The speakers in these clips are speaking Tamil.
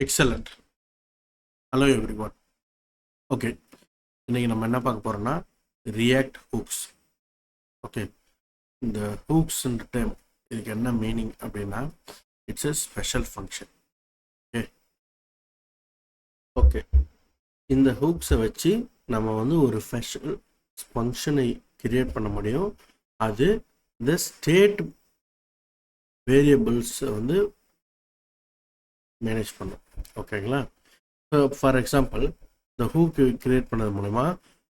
Excellent hello everyone okay இன்னைக்கு நம்ம என்ன பார்க்க போகிறோம்னா ரியாக்ட் ஹூக்ஸ் ஓகே இந்த ஹூக்ஸ்ன்ற டைம் இதுக்கு என்ன மீனிங் அப்படின்னா it's a special function okay okay இந்த ஹூக்ஸை வச்சு நம்ம வந்து ஒரு ஸ்பெஷல் ஃபங்க்ஷனை கிரியேட் பண்ண முடியும். அது இந்த ஸ்டேட் வேரியபிள்ஸை வந்து மேனேஜ் பண்ணும். ஓகேங்களா ஸோ ஃபார் எக்ஸாம்பிள் இந்த ஹூக் கிரியேட் பண்ணது மூலமா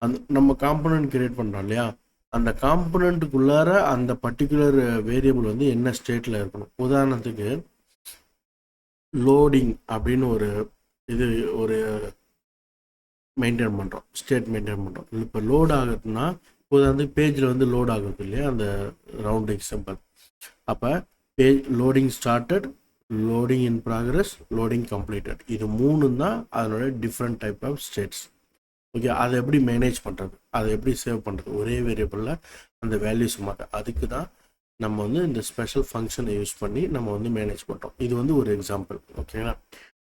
அந்த நம்ம காம்பனண்ட் கிரியேட் பண்ணுறோம் இல்லையா? அந்த காம்பனண்ட்டுக்குள்ளார அந்த பர்டிகுலர் வேரியபிள் வந்து என்ன ஸ்டேட்டில் இருக்கணும்? உதாரணத்துக்கு லோடிங் அப்படின்னு ஒரு இது ஒரு மெயின்டைன் பண்ணுறோம் ஸ்டேட் மெயின்டைன் பண்ணுறோம் இப்போ லோட் ஆகுதுன்னா உதாரணத்துக்கு பேஜில் வந்து லோட் ஆகுது இல்லையா? அந்த ரவுண்ட் எக்ஸாம்பிள் அப்போ page loading started loading in progress loading completed இது மூணு தான் அதனோட different type of states okay அதை எப்படி மேனேஜ் பண்ணுறது அதை எப்படி சேவ் பண்ணுறது ஒரே வேரியபிளில் அந்த வேல்யூஸ் மாட்ட அதுக்கு தான் நம்ம வந்து இந்த ஸ்பெஷல் ஃபங்க்ஷனை யூஸ் பண்ணி நம்ம வந்து மேனேஜ் பண்ணுறோம் இது வந்து ஒரு எக்ஸாம்பிள் ஓகேங்களா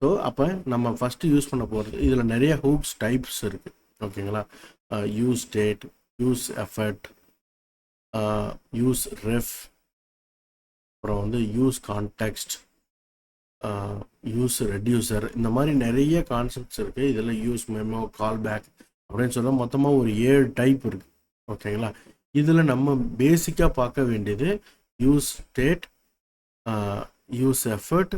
ஸோ அப்போ நம்ம ஃபஸ்ட்டு யூஸ் பண்ண போகிறது இதில் நிறைய ஹூப்ஸ் டைப்ஸ் இருக்குது ஓகேங்களா use state use effect use ref அப்புறம் வந்து யூஸ் கான்டெக்ஸ்ட் யூஸ் ரெடியூசர் இந்த மாதிரி நிறைய கான்செப்ட்ஸ் இருக்குது இதில் யூஸ் மெமோ கால் பேக் அப்படின்னு சொல்ல மொத்தமாக ஒரு ஏழு டைப் இருக்குது ஓகேங்களா? இதில் நம்ம பேசிக்காக பார்க்க வேண்டியது use state use effect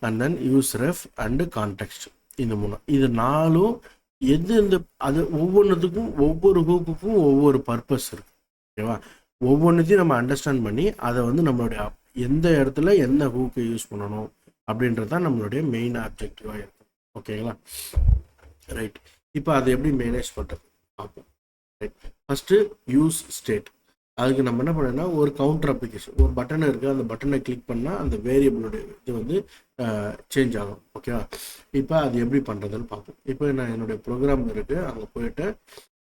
and then use ref and context இந்த மூணு இது நாலும் எது இந்த அது ஒவ்வொன்றுத்துக்கும் ஒவ்வொரு ஹூக்குக்கும் ஒவ்வொரு பர்பஸ் இருக்கு. ஓகேவா? ஒவ்வொன்றுத்தையும் நம்ம அண்டர்ஸ்டாண்ட் பண்ணி அதை வந்து நம்மளுடைய எந்த இடத்துல எந்த ஹூக்கை யூஸ் பண்ணணும் அப்படின்றது தான் நம்மளுடைய மெயின் ஆப்ஜெக்டிவாக இருக்கும் ஓகேங்களா ரைட் இப்போ அதை எப்படி மேனேஜ் பண்ணுறது பார்ப்போம். ரைட் ஃபஸ்ட்டு யூஸ் ஸ்டேட் அதுக்கு நம்ம என்ன பண்ணோம்னா ஒரு கவுண்டர் அப்ளிகேஷன் ஒரு பட்டன் இருக்குது அந்த பட்டனை கிளிக் பண்ணால் அந்த வேரியபிளுடைய இது வந்து சேஞ்ச் ஆகும். ஓகேவா இப்போ அது எப்படி பண்ணுறதுன்னு பார்ப்போம். இப்போ நான் என்னுடைய ப்ரோக்ராம் இருக்குது அங்கே போயிட்டு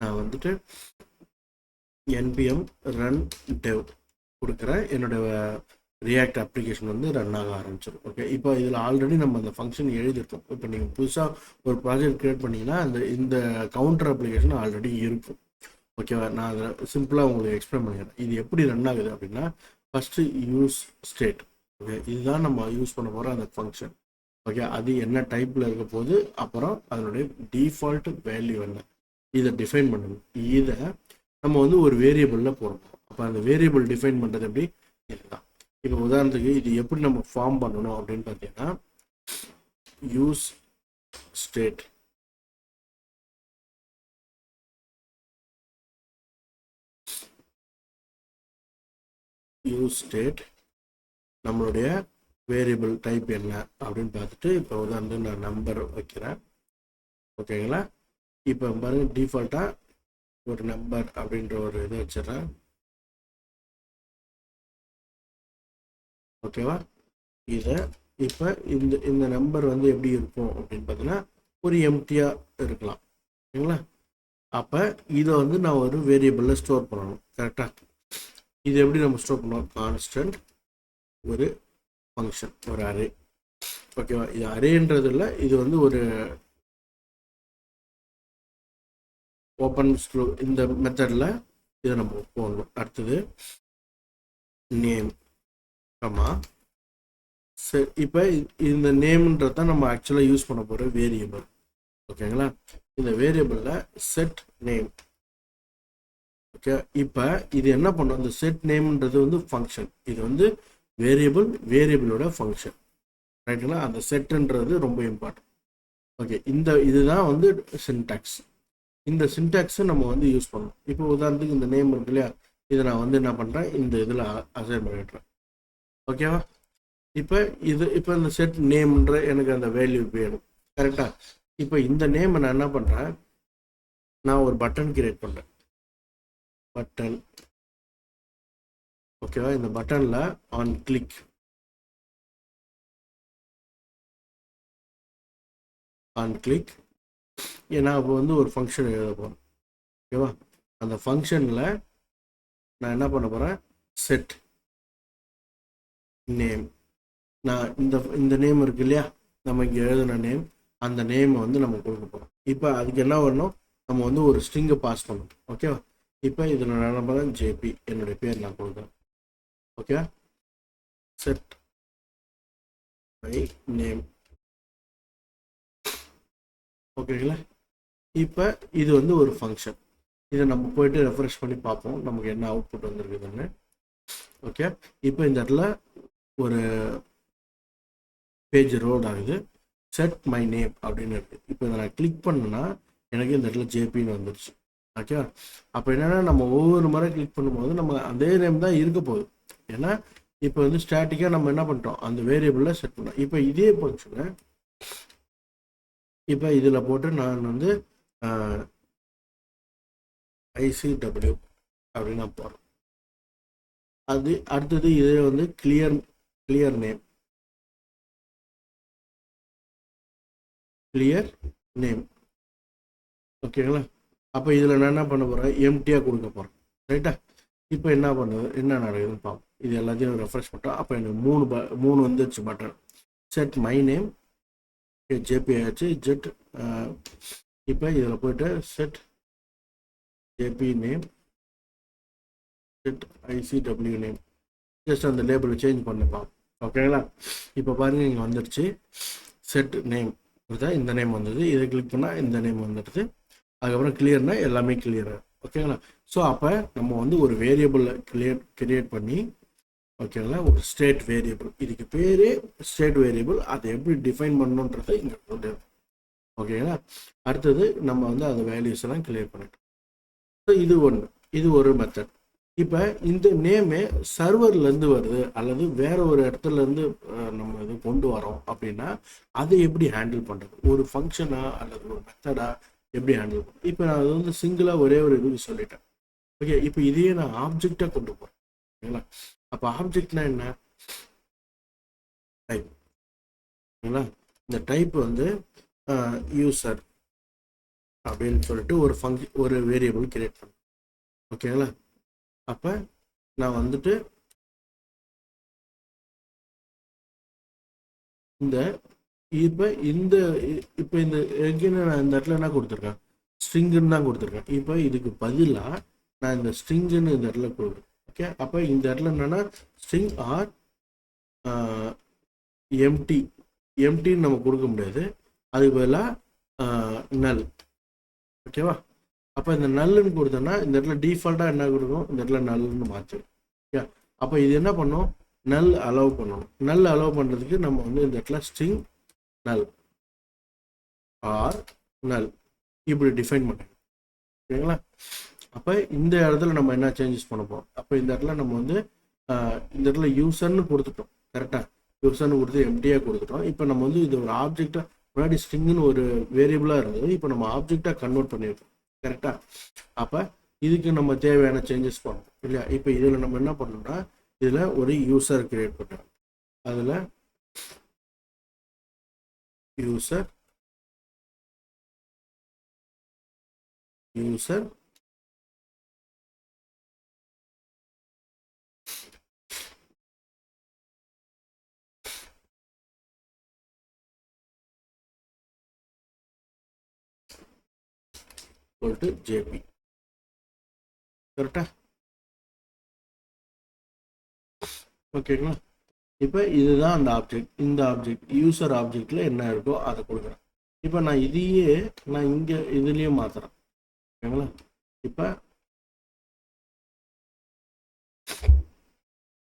நான் வந்துட்டு என்பிஎம் ரன் டெவ் கொடுக்குறேன். என்னோட ரியாக்ட் அப்ளிகேஷன் வந்து ரன் ஆக ஆரம்பிச்சிடும் ஓகே இப்போ இதில் ஆல்ரெடி நம்ம அந்த ஃபங்க்ஷன் எழுதிருக்கோம் இப்போ நீங்கள் புதுசாக ஒரு ப்ராஜெக்ட் க்ரியேட் பண்ணிங்கன்னா அந்த இந்த கவுண்டர் அப்ளிகேஷன் ஆல்ரெடி இருக்கும். ஓகேவா நான் அதை சிம்பிளாக உங்களுக்கு எக்ஸ்பிளைன் பண்ணிடுறேன். இது எப்படி ரன் ஆகுது அப்படின்னா ஃபஸ்ட்டு யூஸ் ஸ்டேட் ஓகே இதுதான் நம்ம யூஸ் பண்ண போகிற அந்த ஃபங்க்ஷன் ஓகே அது என்ன டைப்பில் இருக்க போது அப்புறம் அதனுடைய டிஃபால்ட் வேல்யூ என்ன? இதை டிஃபைன் பண்ணணும். இதை நம்ம வந்து ஒரு வேரியபிளில் போடணும் அப்போ அந்த வேரியபிள் டிஃபைன் பண்ணுறது எப்படி? இதுதான். இப்போ உதாரணத்துக்கு இது எப்படி நம்ம ஃபார்ம் பண்ணணும் அப்படின்னு பார்த்தீங்கன்னா யூஸ் ஸ்டேட் யூஸ் ஸ்டேட் நம்மளுடைய வேரியபிள் டைப் என்ன அப்படின்னு பார்த்துட்டு இப்போ உதாரணத்துக்கு நான் நம்பர் வைக்கிறேன். ஓகேங்களா இப்போ பாருங்கள் டிஃபால்ட்டாக ஒரு நம்பர் அப்படின்ற ஒரு இது வச்சிடறேன். ஓகேவா இதை இப்போ இந்த இந்த நம்பர் வந்து எப்படி இருக்கும் அப்படின்னு பார்த்தீங்கன்னா ஒரு எம்டியாக இருக்கலாம். ஓகேங்களா அப்போ இதை வந்து நான் ஒரு வேரியபிளில் ஸ்டோர் பண்ணணும். கரெக்டாக இது எப்படி நம்ம ஸ்டோர் பண்ணுவோம் கான்ஸ்டன்ட் ஒரு ஃபங்க்ஷன் ஒரு அரே ஓகேவா இது அரேன்றது இல்லை இது வந்து ஒரு ஓப்பன் ஸ்லோ இந்த மெத்தடில் இதை நம்ம போடணும். அடுத்தது நேம் ஆமாம் சரி இப்போ இந்த நேம்ன்றது தான் நம்ம ஆக்சுவலாக யூஸ் பண்ண போகிற வேரியபிள் ஓகேங்களா இந்த வேரியபிளில் செட் நேம் ஓகே இப்போ இது என்ன பண்ணும்? இந்த செட் நேம்ன்றது வந்து ஃபங்க்ஷன் இது வந்து வேரியபிள் வேரியபிளோட ஃபங்க்ஷன் ரைட்டுங்களா அந்த செட்டுன்றது ரொம்ப இம்பார்ட்டன்ட் ஓகே இந்த இதுதான் வந்து சின்டாக்ஸ் இந்த சின்டாக்ஸை நம்ம வந்து யூஸ் பண்ணணும். இப்போ உதாரணத்துக்கு இந்த நேம் இருக்கு இல்லையா? இதை நான் வந்து என்ன பண்ணுறேன் இந்த இதில் அசைன் பண்ணிடுறேன். ஓகேவா இப்போ இது இப்போ இந்த செட் நேம்ன்ற எனக்கு அந்த வேல்யூ வேணும். கரெக்டாக இப்போ இந்த நேமை நான் என்ன பண்ணுறேன் நான் ஒரு பட்டன் கிரியேட் பண்ணுறேன் பட்டன் ஓகேவா இந்த பட்டனில் ஆன் கிளிக் ஆன் கிளிக் ஏன்னா அப்போ வந்து ஒரு ஃபங்க்ஷன் எழுத போகிறேன் ஓகேவா அந்த ஃபங்க்ஷனில் நான் என்ன பண்ண போகிறேன் செட் நேம் நான் இந்த இந்த நேம் இருக்கு இல்லையா? நம்ம இங்கே எழுதின நேம் அந்த நேமை வந்து நம்ம கொடுக்க போகிறோம் இப்போ அதுக்கு என்ன வரணும்? நம்ம வந்து ஒரு ஸ்ட்ரிங்கை பாஸ் பண்ணணும். ஓகேவா இப்போ இதில் நான் என்ன ஜேபி என்னுடைய பேர் நான் கொடுக்குறேன். ஓகே செட் மை நேம் ஓகேங்களா இப்போ இது வந்து ஒரு ஃபங்க்ஷன் இதை நம்ம போயிட்டு ரெஃப்ரெஷ் பண்ணி பார்ப்போம். நமக்கு என்ன அவுட்புட் வந்திருக்குதுன்னு. ஓகே இப்போ இந்த இடத்துல ஒரு பேஜ் ரோட் ஆகுது. செட் மை நேம் அப்படின்னு இருக்குது இப்போ இதை நான் கிளிக் பண்ணேன்னா எனக்கு இந்த இடத்துல ஜேபின்னு வந்துருச்சு. ஓகேவா அப்போ என்னென்னா நம்ம ஒவ்வொரு முறை கிளிக் பண்ணும்போது நம்ம அதே நேம் தான் இருக்க போகுது. ஏன்னா இப்போ வந்து ஸ்டாட்டிக்காக நம்ம என்ன பண்ணிட்டோம்? அந்த வேரியபிளில் செட் பண்ணோம். இப்போ இதே ஃபங்க்ஷனை இப்போ இதில் போட்டு நான் வந்து ஐசிடபிள்யூ அப்படின்னு நான் போகிறேன் அது அடுத்தது இதே வந்து clear clear name clear name ஓகேங்களா அப்போ இதில் நான் என்ன பண்ண போகிறேன் எம்டியாக கொடுக்க போகிறேன் ரைட்டா இப்போ என்ன பண்ணுது? என்ன நடக்குதுன்னு பார்ப்போம் இது எல்லாத்தையும் ரெஃப்ரெஷ் பண்ணிட்டோம். அப்போ எனக்கு மூணு ப மூணு வந்துருச்சு button set my name JB ஆச்சு. ஜெட் இப்போ இதில் போயிட்டு set JB name set ICW name just அந்த லேபிளை சேஞ்ச் பண்ணிப்பான் ஓகேங்களா? இப்போ பாருங்க இங்கே வந்துடுச்சு செட் நேம் இந்த நேம் வந்தது. இதை கிளிக் பண்ணால் இந்த நேம் வந்துடுது அதுக்கப்புறம் கிளியர்னா எல்லாமே கிளியர் ஓகேங்களா? ஸோ அப்போ நம்ம வந்து ஒரு வேரியபிளை கிளியர் கிரியேட் பண்ணி ஓகேங்களா? ஒரு ஸ்டேட் வேரியபிள் இதுக்கு பேரே ஸ்டேட் வேரியபிள் அதை எப்படி டிஃபைன் பண்ணணுன்றதை இங்கே கொண்டு ஓகேங்களா? அடுத்தது நம்ம வந்து அந்த வேல்யூஸ் எல்லாம் கிளியர் பண்ணிட்டோம். ஸோ இது ஒன்று இது ஒரு மெத்தட் இப்போ இந்த நேமே சர்வர்லேருந்து வருது அல்லது வேற ஒரு இடத்துலேருந்து நம்ம இது கொண்டு வரோம் அப்படின்னா அதை எப்படி ஹேண்டில் பண்ணுறது ஒரு ஃபங்க்ஷனாக அல்லது ஒரு மெத்தடா எப்படி ஹேண்டில் பண்ணுறது இப்போ நான் அது வந்து சிங்கிளாக ஒரே ஒரு இதுக்கு சொல்லிட்டேன். ஓகே இப்போ இதையே நான் ஆப்ஜெக்டாக கொண்டு போகிறேன் ஓகேங்களா அப்போ ஆப்ஜெக்ட்னா என்ன? டைப் ஓகேங்களா இந்த டைப் வந்து யூசர் அப்படின்னு சொல்லிட்டு ஒரு ஃபங்க் ஒரு வேரியபிள் கிரியேட் பண்ணேன் ஓகேங்களா அப்போ நான் வந்துட்டு இந்த இப்போ இந்த இப்போ இந்த எங்கேன்னு நான் இந்த இடத்துல என்ன கொடுத்துருக்கேன்? ஸ்ட்ரிங்குன்னு தான் கொடுத்துருக்கேன். இப்போ இதுக்கு பதிலாக நான் இந்த ஸ்ட்ரிங்குன்னு இந்த இடத்துல கொடுக்குறேன். ஓகே அப்போ இந்த இடத்துல என்னென்னா ஸ்ட்ரிங் ஆர் எம்டி எம்டின்னு நம்ம கொடுக்க முடியாது. அதுக்கு பதிலாக நல் ஓகேவா அப்போ இந்த நல்லுன்னு கொடுத்தோன்னா இந்த இடத்துல டிஃபால்ட்டாக என்ன கொடுக்கும்? இந்த இடத்துல நல்லுன்னு மாற்றும் ஓகே அப்போ இது என்ன பண்ணும்? நல் அலோவ் பண்ணணும் நல் அலோவ் பண்ணுறதுக்கு நம்ம வந்து இந்த இடத்துல ஸ்ட்ரிங் நல். ஆர் நல். இப்படி டிஃபைன் பண்ணணும். ஓகேங்களா அப்போ இந்த இடத்துல நம்ம என்ன சேஞ்சஸ் பண்ண போகிறோம் அப்போ இந்த இடத்துல நம்ம வந்து இந்த இடத்துல யூசர்னு கொடுத்துட்டோம். கரெக்டாக யூசர்னு கொடுத்து எம்டியாக கொடுத்துட்டோம். இப்போ நம்ம வந்து இது ஒரு ஆப்ஜெக்டாக முன்னாடி ஸ்ட்ரிங்னு ஒரு வேரியபிளாக இருந்தது. இப்போ நம்ம ஆப்ஜெக்டாக கன்வெர்ட் பண்ணியிருக்கோம் கரெக்டாக அப்போ இதுக்கு நம்ம தேவையான சேஞ்சஸ் பண்ணணும் இல்லையா? இப்போ இதில் நம்ம என்ன பண்ணோம்னா இதில் ஒரு யூசர் கிரியேட் பண்ணுறோம் அதில் யூசர் யூசர் டு ஜேபி. கரெக்டா ஓகேங்களா? இப்போ இதுதான் அந்த ஆப்ஜெக்ட் இந்த ஆப்ஜெக்ட் யூசர் ஆப்ஜெக்டில் என்ன இருக்கோ அதை கொடுக்குறேன். இப்போ நான் இதையே நான் இங்கே இதுலேயும் மாற்றுறேன் ஓகேங்களா? இப்போ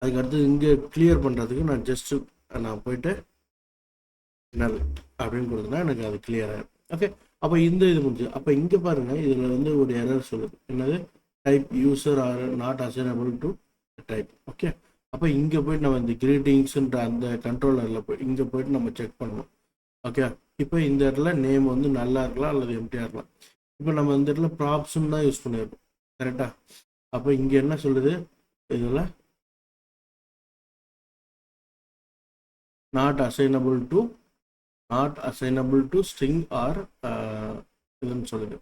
அதுக்கு அடுத்து இங்கே கிளியர் பண்ணுறதுக்கு நான் ஜஸ்ட்டு நான் போயிட்டு நல் அப்படின்னு கொடுத்தேன்னா எனக்கு அது கிளியர் ஆயிடும். ஓகே அப்போ இந்த இது முடிஞ்சு. அப்போ இங்கே பாருங்கள் இதில் வந்து ஒரு எரர் சொல்லுது. என்னது? Type user are not assignable to type okay அப்போ இங்கே போயிட்டு நம்ம இந்த கிரீட்டிங்ஸ்ன்ற அந்த கண்ட்ரோலரில் போய் இங்கே போயிட்டு நம்ம செக் பண்ணுவோம் ஓகே இப்போ இந்த இடத்துல நேம் வந்து நல்லா இருக்கலாம் அல்லது எம்டியாக இருக்கலாம். இப்போ நம்ம இந்த இடத்துல ப்ராப்ஸும் தான் யூஸ் பண்ணியிருக்கோம் கரெக்டாக அப்போ இங்கே என்ன சொல்லுது? இதில் not assignable to not uh, assignable to string or இதுன்னு சொல்லுது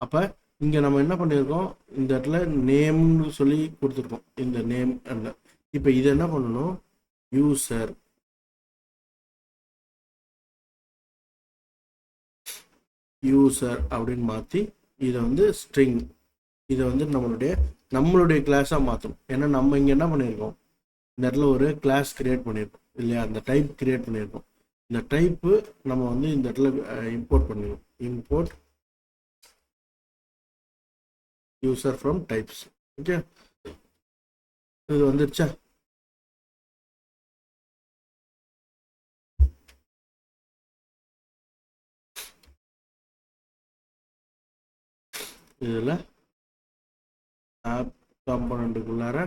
அப்போ இங்கே நம்ம என்ன பண்ணியிருக்கோம் இந்த இடத்துல நேம்னு சொல்லி கொடுத்துருக்கோம். இந்த நேம் அந்த இப்போ இதை என்ன பண்ணணும்? யூசர் யூசர் அப்படின்னு மாற்றி இதை வந்து ஸ்ட்ரிங் இதை வந்து நம்மளுடைய நம்மளுடைய கிளாஸாக மாற்றணும் ஏன்னா நம்ம இங்கே என்ன பண்ணியிருக்கோம் இந்த இடத்துல ஒரு கிளாஸ் கிரியேட் பண்ணியிருக்கோம் இல்லையா? அந்த டைப் கிரியேட் பண்ணியிருக்கோம் இந்த டைப்பு நம்ம வந்து இந்த இடத்துல இம்போர்ட் பண்ணிடும் import user from types okay இது வந்துருச்சா? இதில் ஆப் காம்பனண்ட்டுக்குள்ளார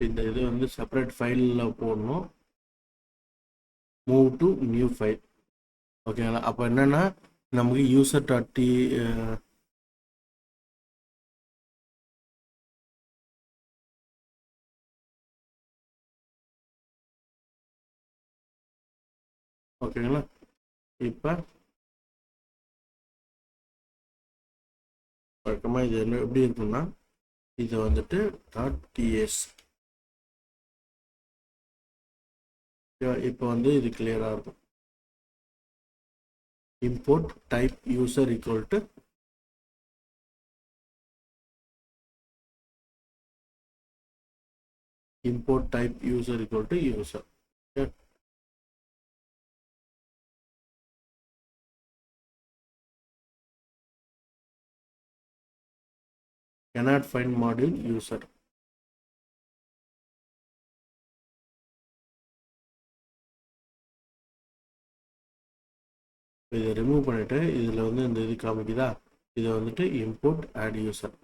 இந்த இது வந்து செப்பரேட் ஃபைலில் போடணும். மூவ் டு நியூ ஃபைல் ஓகேங்களா அப்போ என்னென்னா நமக்கு யூசர் டாட் டி ஓகேங்களா இப்போ வழக்கமாக இது என்ன எப்படி இருக்குன்னா இது வந்துட்டு டாட் டிஎஸ் இப்போ வந்து இது கிளியராக இருக்கும் import type user equal to import type user equal to user okay. cannot find module user இதை ரிமூவ் பண்ணிவிட்டு இதில் வந்து இந்த இது காமிக்குதா? இதை வந்துட்டு இம்போர்ட் ஆட் யூசர்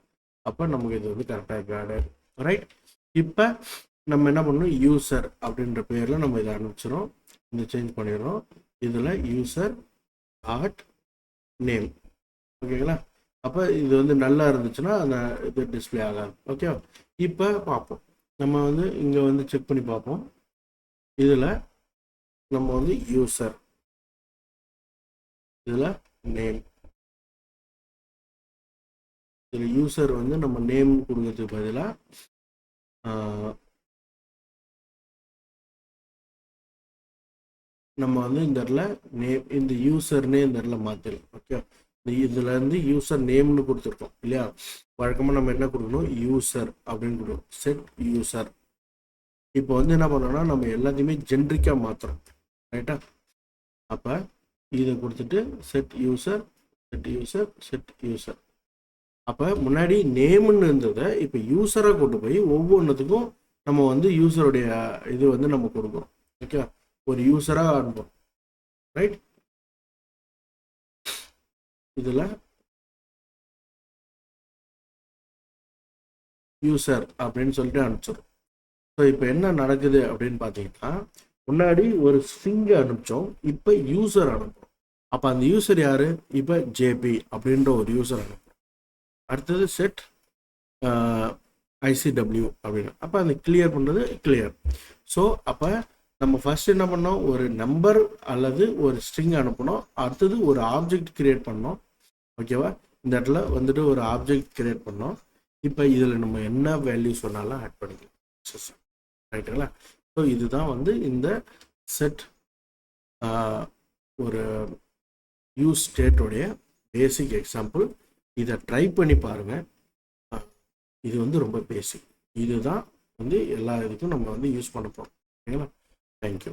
அப்போ நமக்கு இது வந்து கரெக்டாக இருக்கு. ரைட் இப்போ நம்ம என்ன பண்ணணும்? யூசர் அப்படின்ற பேரில் நம்ம இதை அனுப்பிச்சிடும் இந்த சேஞ்ச் பண்ணிடுறோம். இதில் யூசர் ஆட் நேம் ஓகேங்களா அப்போ இது வந்து நல்லா இருந்துச்சுன்னா அந்த இது டிஸ்பிளே ஆகாது. ஓகே இப்போ பார்ப்போம். நம்ம வந்து இங்கே வந்து செக் பண்ணி பார்ப்போம். இதில் நம்ம வந்து யூசர் இதில் நேம் இதில் யூசர் வந்து நம்ம நேம் கொடுக்கறதுக்கு பதிலாக நம்ம வந்து இந்த இடத்துல நேம் இந்த யூசர்னே இந்த இடத்துல மாற்றிடலாம் ஓகே இந்த இதில் இருந்து யூசர் நேம்னு கொடுத்துருக்கோம் இல்லையா? வழக்கமாக நம்ம என்ன கொடுக்கணும்? யூசர் அப்படின்னு கொடுக்கணும். செட் யூசர் இப்போ வந்து என்ன பண்ணோம்னா நம்ம எல்லாத்தையுமே ஜென்ரிக்காக மாற்றுறோம் ரைட்டா அப்போ இதை கொடுத்துட்டு set user set user set user அப்போ முன்னாடி நேம்னு இருந்ததை இப்போ யூஸராக கொண்டு போய் ஒவ்வொன்றுத்துக்கும் நம்ம வந்து யூசருடைய இது வந்து நம்ம கொடுக்குறோம் ஓகே ஒரு யூசராக அனுப்புறோம் ரைட் இதில் யூசர் அப்படின்னு சொல்லிட்டு அனுப்பிச்சிடும் ஸோ இப்போ என்ன நடக்குது அப்படின்னு பார்த்தீங்கன்னா முன்னாடி ஒரு ஸ்ட்ரிங்கை அனுப்பிச்சோம். இப்போ யூசர் அனுப்பும் அப்போ அந்த யூசர் யாரு? இப்போ ஜேபி அப்படின்ற ஒரு யூசர் அனுப்புறோம் அடுத்தது செட் ஐசிடபிள்யூ அப்படின்னு. அப்போ அந்த கிளியர் பண்ணுறது கிளியர் ஸோ அப்போ நம்ம ஃபர்ஸ்ட் என்ன பண்ணோம்? ஒரு நம்பர் அல்லது ஒரு ஸ்ட்ரிங் அனுப்பணும் அடுத்தது ஒரு ஆப்ஜெக்ட் கிரியேட் பண்ணோம். ஓகேவா இந்த இடத்துல வந்துட்டு ஒரு ஆப்ஜெக்ட் கிரியேட் பண்ணோம். இப்போ இதில் நம்ம என்ன வேல்யூ சொன்னாலும் ஆட் பண்ணிக்கலாம். ரைட்டுங்களா ஸோ இதுதான் வந்து இந்த செட் ஒரு யூஸ் ஸ்டேட்டோடைய பேசிக் எக்ஸாம்பிள் இதை ட்ரை பண்ணி பாருங்கள் இது வந்து ரொம்ப பேசிக் இதுதான் வந்து எல்லா இதுக்கும் நம்ம வந்து யூஸ் பண்ண போகிறோம் ஓகேங்களா தேங்க்யூ